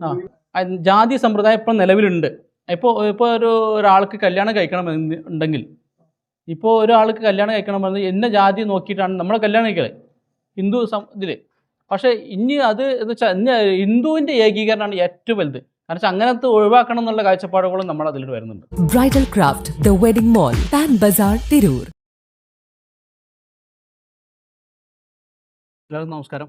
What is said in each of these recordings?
ആ. ജാതി സമ്പ്രദായം ഇപ്പം നിലവിലുണ്ട്. ഇപ്പോൾ ഇപ്പോൾ ഒരു ഒരാൾക്ക് കല്യാണം കഴിക്കണം എന്ന് ഉണ്ടെങ്കിൽ ഇപ്പോൾ ഒരാൾക്ക് കല്യാണം കഴിക്കണമെന്ന് എന്ന ജാതി നോക്കിയിട്ടാണ് നമ്മളെ കല്യാണം കഴിക്കൽ. ഹിന്ദു സം ഇതിൽ പക്ഷേ ഇനി അത് എന്ന് വെച്ചാൽ ഇനി ഹിന്ദുവിന്റെ ഏകീകരണമാണ് ഏറ്റവും വലുത്. കാരണം അങ്ങനത്തെ ഒഴിവാക്കണം എന്നുള്ള കാഴ്ചപ്പാടുകളും നമ്മൾ അതിൽ വരുന്നുണ്ട്. Bridal Craft, The Wedding Mall, Pan Bazaar, Tirur. എല്ലാവർക്കും നമസ്കാരം.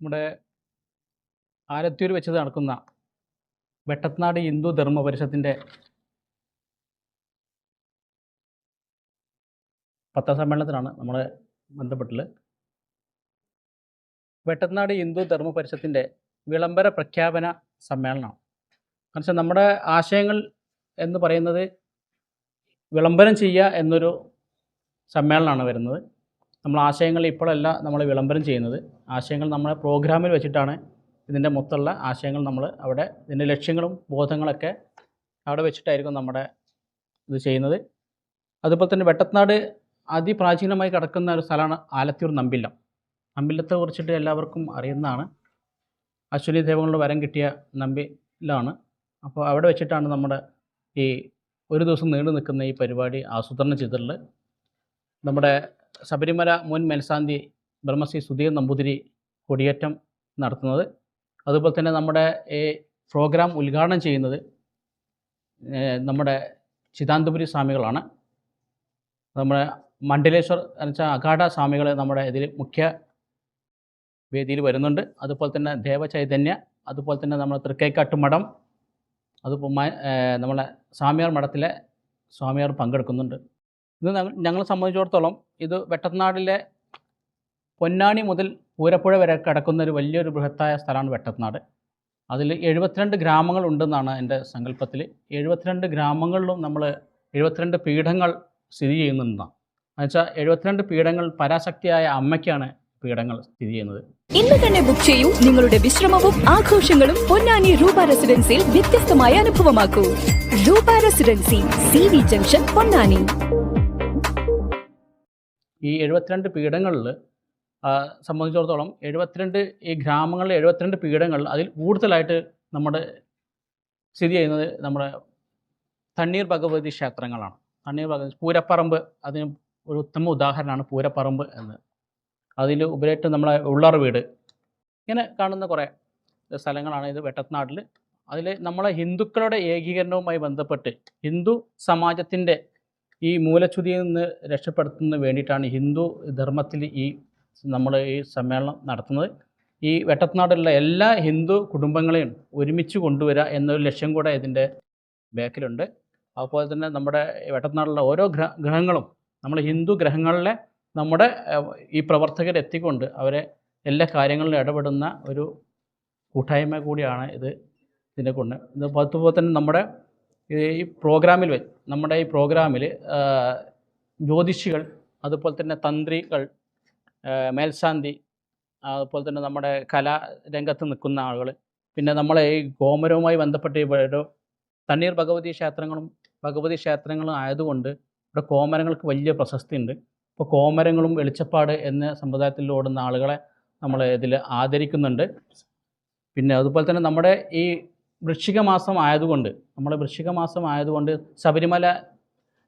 നമ്മുടെ ആലത്തൂർ വെച്ച് നടക്കുന്ന വെട്ടത്നാട് ഹിന്ദു ധർമ്മ പരിഷത്തിന്റെ പത്താം സമ്മേളനത്തിലാണ് നമ്മൾ ബന്ധപ്പെട്ടുള്ളത് വെട്ടത്നാട് ഹിന്ദു ധർമ്മ പരിഷത്തിന്റെ വിളംബര പ്രഖ്യാപന സമ്മേളനമാണ്. കാരണം നമ്മുടെ ആശയങ്ങൾ എന്ന് പറയുന്നത് വിളംബരം ചെയ്യുക എന്നൊരു സമ്മേളനമാണ് വരുന്നത്. നമ്മൾ ആശയങ്ങൾ ഇപ്പോഴല്ല നമ്മൾ വിളംബരം ചെയ്യുന്നത്. ആശയങ്ങൾ നമ്മളെ പ്രോഗ്രാമിൽ വെച്ചിട്ടാണ് ഇതിന്റെ മൊത്തമുള്ള ആശയങ്ങൾ നമ്മൾ അവിടെ ഇതിന്റെ ലക്ഷ്യങ്ങളും ബോധങ്ങളൊക്കെ അവിടെ വെച്ചിട്ടായിരിക്കും നമ്മുടെ ഇത് ചെയ്യുന്നത്. അതുപോലെ തന്നെ വെട്ടത്നാട് അതിപ്രാചീനമായി കിടക്കുന്ന ഒരു സ്ഥലമാണ് ആലത്തിയൂർ നമ്പില്ലം. നമ്പില്ലത്തെ കുറിച്ചിട്ട് എല്ലാവർക്കും അറിയുന്നതാണ്. അശ്വനി ദേവങ്ങളുടെ വരം കിട്ടിയ നമ്പിലാണ് അപ്പോൾ അവിടെ വെച്ചിട്ടാണ് നമ്മുടെ ഈ ഒരു ദിവസം നീണ്ടു നിൽക്കുന്ന ഈ പരിപാടി ആസൂത്രണം ചെയ്തിട്ടുള്ളത്. നമ്മുടെ ശബരിമല മുൻ മേൽശാന്തി ബ്രഹ്മശ്രീ സുധീർ നമ്പൂതിരി കൊടിയേറ്റം നടത്തുന്നത്. അതുപോലെ തന്നെ നമ്മുടെ ഈ പ്രോഗ്രാം ഉദ്ഘാടനം ചെയ്യുന്നത് നമ്മുടെ ചിദാന്തപുരി സ്വാമികളാണ്. നമ്മുടെ മണ്ഡലേശ്വർ എന്ന് വെച്ചാൽ അഖാഡ സ്വാമികൾ നമ്മുടെ ഇതിൽ മുഖ്യ വേദിയിൽ വരുന്നുണ്ട്. അതുപോലെ തന്നെ ദേവചൈതന്യ അതുപോലെ തന്നെ നമ്മുടെ തൃക്കൈക്കാട്ട് മഠം അതുപോലെ നമ്മളെ സ്വാമിയാർ മഠത്തിലെ സ്വാമിയാർ പങ്കെടുക്കുന്നുണ്ട്. ഇത് ഞങ്ങളെ സംബന്ധിച്ചിടത്തോളം ഇത് വെട്ടത്നാടിലെ പൊന്നാണി മുതൽ പൂരപ്പുഴ വരെ കിടക്കുന്ന ഒരു വലിയൊരു ബൃഹത്തായ സ്ഥലമാണ് വെട്ടത്തനാട് അതിൽ എഴുപത്തിരണ്ട് ഗ്രാമങ്ങൾ ഉണ്ടെന്നാണ് എന്റെ സങ്കല്പത്തിൽ. എഴുപത്തിരണ്ട് ഗ്രാമങ്ങളിലും നമ്മൾ എഴുപത്തിരണ്ട് പീഠങ്ങൾ സ്ഥിതി ചെയ്യുന്നുണ്ടെന്നാണ് എന്നുവെച്ചാൽ എഴുപത്തിരണ്ട് പീഠങ്ങൾ പരാശക്തിയായ അമ്മയ്ക്കാണ് പീഠങ്ങൾ സ്ഥിതി ചെയ്യുന്നത്. ഇന്ന് തന്നെ ബുക്ക് ചെയ്യൂ. നിങ്ങളുടെ വിശ്രമവും ആഘോഷങ്ങളും പൊന്നാനി രൂപ റെസിഡൻസിയിൽ വ്യത്യസ്തമായ അനുഭവമാക്കൂ. രൂപ residency C V junction Ponnani. ഈ എഴുപത്തിരണ്ട് പീഠങ്ങളിൽ സംബന്ധിച്ചിടത്തോളം എഴുപത്തിരണ്ട് ഈ ഗ്രാമങ്ങളിൽ എഴുപത്തിരണ്ട് പീഠങ്ങൾ അതിൽ കൂടുതലായിട്ട് നമ്മുടെ സ്ഥിതി ചെയ്യുന്നത് നമ്മുടെ തണ്ണീർ ഭഗവതി ക്ഷേത്രങ്ങളാണ്. തണ്ണീർ ഭഗവതി പൂരപ്പറമ്പ് അതിന് ഒരു ഉത്തമ ഉദാഹരണമാണ് പൂരപ്പറമ്പ് എന്ന്. അതിൽ ഉപരിയായിട്ട് നമ്മളെ ഉള്ളാർ വീട്. ഇങ്ങനെ കാണുന്ന കുറേ സ്ഥലങ്ങളാണ് ഇത് വെട്ടത്നാട്ടിൽ അതിൽ നമ്മളെ ഹിന്ദുക്കളുടെ ഏകീകരണവുമായി ബന്ധപ്പെട്ട് ഹിന്ദു സമാജത്തിന്റെ ഈ മൂലച്യുതിയിൽ നിന്ന് രക്ഷപ്പെടുത്തുന്നതിന് വേണ്ടിയിട്ടാണ് ഹിന്ദു ധർമ്മത്തിൽ ഈ നമ്മൾ ഈ സമ്മേളനം നടത്തുന്നത്. ഈ വെട്ടത്തനാടുള്ള എല്ലാ ഹിന്ദു കുടുംബങ്ങളെയും ഒരുമിച്ച് കൊണ്ടുവരിക എന്നൊരു ലക്ഷ്യം കൂടെ ഇതിന്റെ ബാക്കിലുണ്ട്. അതുപോലെ തന്നെ നമ്മുടെ വെട്ടത്തനാടുള്ള ഓരോ ഗ്രഹ ഗ്രഹങ്ങളും നമ്മൾ ഹിന്ദു ഗ്രഹങ്ങളിലെ നമ്മുടെ ഈ പ്രവർത്തകരെ എത്തിക്കൊണ്ട് അവരെ എല്ലാ കാര്യങ്ങളിലും ഇടപെടുന്ന ഒരു കൂട്ടായ്മ കൂടിയാണ് ഇത് ഇതിനെ കൊണ്ട്. ഇത് അതുപോലെ തന്നെ നമ്മുടെ ഈ പ്രോഗ്രാമിൽ നമ്മുടെ ഈ പ്രോഗ്രാമിൽ ജ്യോതിഷികൾ അതുപോലെ തന്നെ തന്ത്രികൾ മേൽശാന്തി അതുപോലെ തന്നെ നമ്മുടെ കലാരംഗത്ത് നിൽക്കുന്ന ആളുകൾ പിന്നെ നമ്മളെ ഈ ഗോമരവുമായി ബന്ധപ്പെട്ട് ഇവിടെ തണ്ണീർ ഭഗവതി ക്ഷേത്രങ്ങളും ഭഗവതി ക്ഷേത്രങ്ങളും ആയതുകൊണ്ട് ഇവിടെ കോമരങ്ങൾക്ക് വലിയ പ്രശസ്തി ഉണ്ട് ഇപ്പോൾ കോമരങ്ങളും വെളിച്ചപ്പാട് എന്ന സമ്പ്രദായത്തിൽ ഓടുന്ന ആളുകളെ നമ്മൾ ഇതിൽ ആദരിക്കുന്നുണ്ട്. പിന്നെ അതുപോലെ തന്നെ നമ്മുടെ ഈ വൃശ്ചിക മാസം ആയതുകൊണ്ട് നമ്മുടെ വൃശ്ചിക മാസം ആയതുകൊണ്ട് ശബരിമല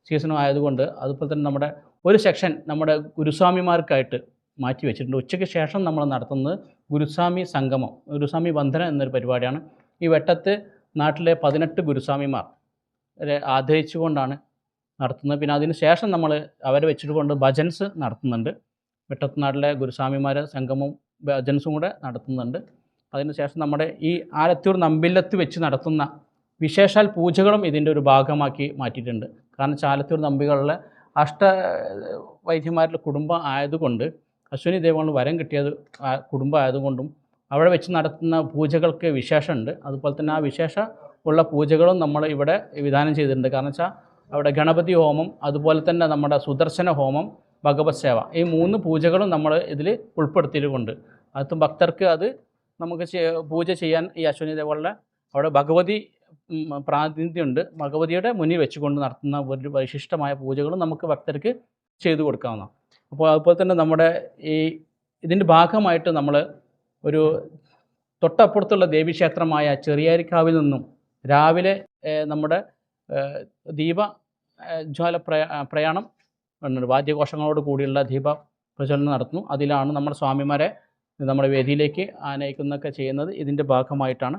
സീസണും ആയതുകൊണ്ട് അതുപോലെ തന്നെ നമ്മുടെ ഒരു സെക്ഷൻ നമ്മുടെ ഗുരുസ്വാമിമാർക്കായിട്ട് മാറ്റി വെച്ചിട്ടുണ്ട്. ഉച്ചയ്ക്ക് ശേഷം നമ്മൾ നടത്തുന്നത് ഗുരുസ്വാമി സംഗമം ഗുരുസ്വാമി ബന്ധനം എന്നൊരു പരിപാടിയാണ്. ഈ വെട്ടത്ത് നാട്ടിലെ പതിനെട്ട് ഗുരുസ്വാമിമാർ ആദരിച്ചുകൊണ്ടാണ് നടത്തുന്നത്. പിന്നെ അതിന് ശേഷം നമ്മൾ അവരെ വെച്ചിട്ടുകൊണ്ട് ഭജൻസ് നടത്തുന്നുണ്ട്. വെട്ടത്തുനാട്ടിലെ ഗുരുസ്വാമിമാരെ സംഗമവും ഭജൻസും കൂടെ നടത്തുന്നുണ്ട്. അതിനുശേഷം നമ്മുടെ ഈ ആലത്തൂർ നമ്പില്ലത്ത് വെച്ച് നടത്തുന്ന വിശേഷാൽ പൂജകളും ഇതിന്റെ ഒരു ഭാഗമാക്കി മാറ്റിയിട്ടുണ്ട്. കാരണം ചാലത്തൂർ നമ്പികളിലെ അഷ്ട വൈദ്യന്മാരുടെ കുടുംബം ആയതുകൊണ്ട് അശ്വിനി ദേവങ്ങൾ വരം കിട്ടിയത് ആ കുടുംബം ആയതുകൊണ്ടും അവിടെ വെച്ച് നടത്തുന്ന പൂജകൾക്ക് വിശേഷമുണ്ട്. അതുപോലെ തന്നെ ആ വിശേഷ ഉള്ള പൂജകളും നമ്മൾ ഇവിടെ വിധാനം ചെയ്തിട്ടുണ്ട്. കാരണം വെച്ചാൽ അവിടെ ഗണപതി ഹോമം അതുപോലെ തന്നെ നമ്മുടെ സുദർശന ഹോമം ഭഗവത് സേവ ഈ മൂന്ന് പൂജകളും നമ്മൾ ഇതിൽ ഉൾപ്പെടുത്തിയിട്ടുണ്ട്. അത് ഭക്തർക്ക് അത് നമുക്ക് പൂജ ചെയ്യാൻ ഈ അശ്വിനി ദേവങ്ങളുടെ അവിടെ ഭഗവതി പ്രാതിനിധ്യമുണ്ട്. ഭഗവതിയുടെ മുന്നിൽ വെച്ചുകൊണ്ട് നടത്തുന്ന ഒരു വിശിഷ്ടമായ പൂജകളും നമുക്ക് ഭക്തർക്ക് ചെയ്തു കൊടുക്കാവുന്നതാണ്. അപ്പോൾ അതുപോലെ തന്നെ നമ്മുടെ ഈ ഇതിന്റെ ഭാഗമായിട്ട് നമ്മൾ ഒരു തൊട്ടപ്പുറത്തുള്ള ദേവീക്ഷേത്രമായ ചെറിയാരിക്കാവിൽ നിന്നും രാവിലെ നമ്മുടെ ദീപ ജ്വാല പ്രയ പ്രയാണം. വാദ്യഘോഷങ്ങളോട് കൂടിയുള്ള ദീപ പ്രചരണം നടത്തുന്നു അതിലാണ് നമ്മുടെ സ്വാമിമാരെ നമ്മുടെ വേദിയിലേക്ക് ആനയിക്കുന്നൊക്കെ ചെയ്യുന്നത് ഇതിന്റെ ഭാഗമായിട്ടാണ്